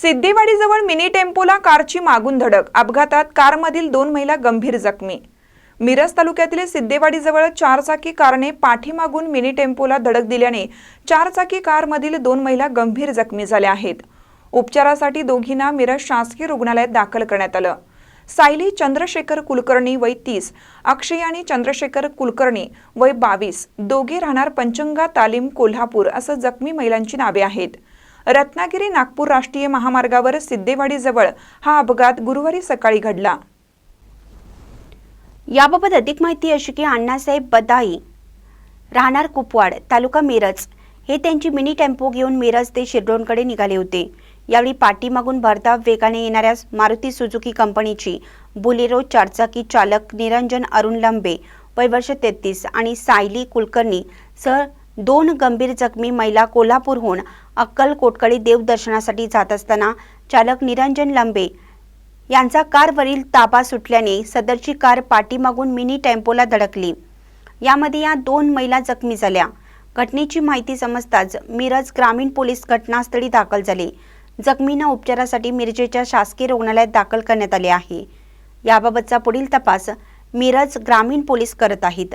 सिद्धेवाडीजवळ mini टेम्पोला कारची मागून धडक. अपघातात कारमधील दोन महिला गंभीर जखमी. मिरज तालुक्यातील सिद्धेवाडीजवळ चारचाकी कारने पाठीमागून मिनी टेम्पोला धडक दिल्याने चारचाकी कारमधील दोन महिला गंभीर जखमी झाल्या आहेत. उपचारासाठी दोघींना मिरज शासकीय रुग्णालयात दाखल करण्यात आलं. सायली चंद्रशेखर कुलकर्णी वय तीस अक्षय आणि चंद्रशेखर कुलकर्णी वय बावीस. दोघे राहणार पंचंगा तालीम कोल्हापूर असं जखमी महिलांची नावे आहेत. रत्नागिरी नागपूर राष्ट्रीय महामार्गावर सिद्धेवाडीजवळ हा अपघात गुरुवारी सकाळी घडला. याबाबत अधिक माहिती अशी की अण्णासाहेब बदाई राहणार कुपवाड तालुका मिरज. हे त्यांची मिनी टेम्पो घेऊन मिरज ते शिरडोनकडे निघाले होते. यावेळी पाठीमागून भरधाव वेगाने येणाऱ्या मारुती सुझुकी कंपनीची बुलेरो चारचाकी चालक निरंजन अरुण लंबे वय वर्ष तेहतीस आणि सायली कुलकर्णी सह दोन गंभीर जखमी महिला कोल्हापूरहून अक्कलकोटकडे देवदर्शनासाठी जात असताना चालक निरंजन लंबे यांचा कारवरील ताबा सुटल्याने सदरची कार पाठीमागून मिनी टेम्पोला धडकली. यामध्ये या दोन महिला जखमी झाल्या. घटनेची माहिती समजताच मिरज ग्रामीण पोलीस घटनास्थळी दाखल झाले. जखमींना उपचारासाठी मिरजेच्या शासकीय रुग्णालयात दाखल करण्यात आले आहे. याबाबतचा पुढील तपास मिरज ग्रामीण पोलीस करत आहेत.